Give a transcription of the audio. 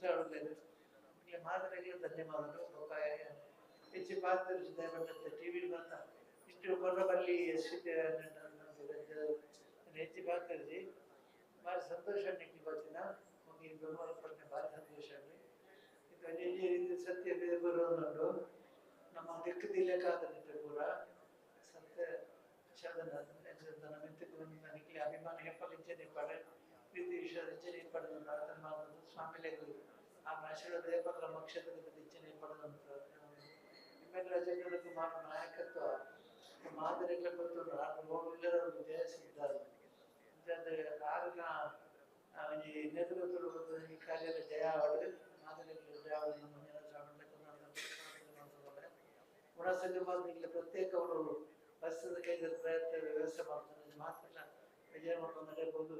ಉತ್ಸಾಹ ಒಳ್ಳೆಯದು ಇಲ್ಲಿ ಮಾದರಿಗೆ ಧನ್ಯವಾದಗಳು. ಪಾಪ ಹೆಚ್ಚು ಪಾತ್ರ ಟಿವಿ ಟಿ ವಿ ಬಂದ ಇಷ್ಟು ಕೊರಬಲ್ಲಿ ಎಷ್ಟಿದೆ ಹೆಚ್ಚು ಪಾತ್ರಜಿ ಭಾರಿ ಸಂತೋಷ ನಿಮಗೆ ಬರ್ತೀನ ಹೋಗಿ ಪಟ್ಟೆ ಭಾರಿ ಸಂತೋಷ ಇದು ಸತ್ಯ ಬೇರೆ ಬರೋದು ನಮ್ಮ ದಿಕ್ಕದಿಲ್ಲಕ್ಕಾದ ಪೂರ ಸತ್ಯ ಶಬ್ದನ ಶಬ್ದನ ಮೆತ್ತಕ್ಕೆ ನನಗೆ ಅಭಿಮಾನ ಹೆಪ್ಪಲಿಂಚನೆ ಪಡೆ ಪ್ರೀತಿ ವಿಶ್ವದಿಂಚನೆ ಪಡೆದು ಸ್ವಾಮಿಲೆಗಳು ಆ ಆಶೀರ್ವಾದ ದೇವರ ಮಕ್ಷೇತ್ರದ ಹೆಚ್ಚಿನ ಪಡೆದಂತ ನಿಮ್ಮೆಲ್ಲರ ಜನರಿಗೂ ಮಾಡ ನಾಯಕತ್ವ ಮಾದರಿಗಳ ಗೊತ್ತು ಎಲ್ಲರೂ ಜಯಿಸಿದ್ದಾರೆ ಅಂದ್ರೆ ಕಾರಣ ಈ ನೇತೃತ್ವದ ಈ ಕಾರ್ಯದ ಜಯ ಅವಳು ಮಾದರಿಗಳ ಜಯ ಅವರು ನಮ್ಮ ಜನ ಗುಣಸಂಗಮಾದ ಇಲ್ಲಿ ಪ್ರತ್ಯೇಕ ಅವರು ಬಸ್ಸದ ಕೈದ ಪ್ರಯತ್ನ ವ್ಯವಸ್ಥೆ ಮಾಡ್ತಾರೆ. ಮಾತ್ರ ವಿಜಯ ಮಾಡ್ಕೊಂಡು ನಡೆಯಬಹುದು.